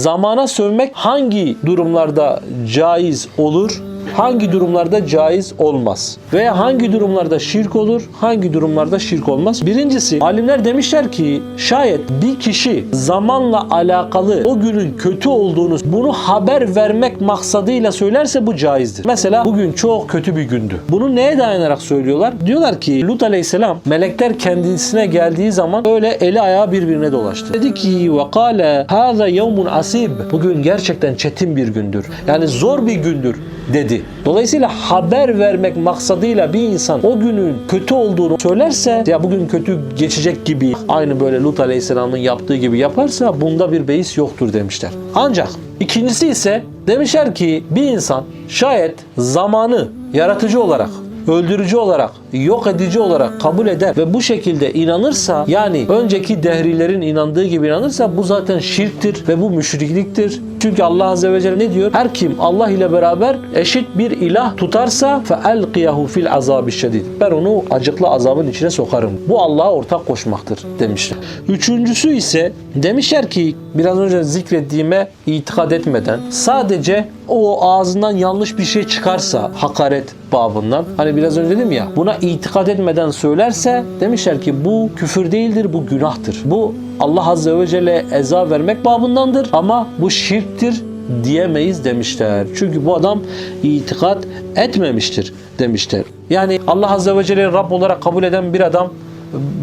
zamana sövmek hangi durumlarda caiz olur? Hangi durumlarda caiz olmaz? Veya hangi durumlarda şirk olur? Hangi durumlarda şirk olmaz? Birincisi alimler demişler ki şayet bir kişi zamanla alakalı o günün kötü olduğunu bunu haber vermek maksadıyla söylerse bu caizdir. Mesela bugün çok kötü bir gündü. Bunu neye dayanarak söylüyorlar? Diyorlar ki Lut aleyhisselam melekler kendisine geldiği zaman öyle eli ayağı birbirine dolaştı. Dedi ki ve kâle hâzâ yevmun asib. Bugün gerçekten çetin bir gündür. Yani zor bir gündür dedi. Dolayısıyla haber vermek maksadıyla bir insan o günün kötü olduğunu söylerse ya bugün kötü geçecek gibi aynı böyle Lut Aleyhisselam'ın yaptığı gibi yaparsa bunda bir beis yoktur demişler. Ancak ikincisi ise demişler ki bir insan şayet zamanı yaratıcı olarak öldürücü olarak, yok edici olarak kabul eder ve bu şekilde inanırsa yani önceki dehrilerin inandığı gibi inanırsa bu zaten şirktir ve bu müşrikliktir. Çünkü Allah Azze ve Celle ne diyor? Her kim Allah ile beraber eşit bir ilah tutarsa فَاَلْقِيَهُ fil azabi şedid. Ben onu acıklı azabın içine sokarım. Bu Allah'a ortak koşmaktır demişler. Üçüncüsü ise demişler ki biraz önce zikrettiğime itikad etmeden sadece o ağzından yanlış bir şey çıkarsa hakaret babından hani biraz önce dedim ya buna itikad etmeden söylerse demişler ki bu küfür değildir bu günahtır. Bu Allah Azze ve Celle eza vermek babındandır ama bu şirktir diyemeyiz demişler. Çünkü bu adam itikad etmemiştir demişler. Yani Allah Azze ve Celle'yi Rab olarak kabul eden bir adam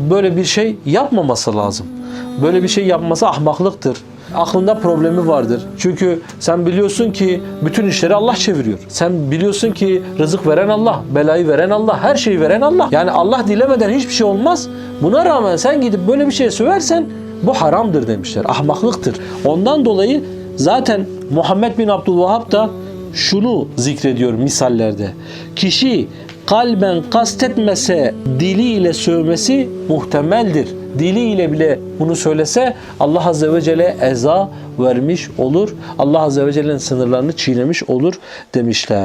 böyle bir şey yapmaması lazım. Böyle bir şey yapması ahmaklıktır. Aklında problemi vardır. Çünkü sen biliyorsun ki bütün işleri Allah çeviriyor. Sen biliyorsun ki rızık veren Allah, belayı veren Allah, her şeyi veren Allah. Yani Allah dilemeden hiçbir şey olmaz. Buna rağmen sen gidip böyle bir şey söversen bu haramdır demişler. Ahmaklıktır. Ondan dolayı zaten Muhammed bin Abdülvahhab da şunu zikrediyor misallerde. Kişi kalben kastetmese diliyle sövmesi muhtemeldir. Diliyle bile bunu söylese Allah Azze ve Celle eza vermiş olur. Allah Azze ve Celle'nin sınırlarını çiğnemiş olur demişler.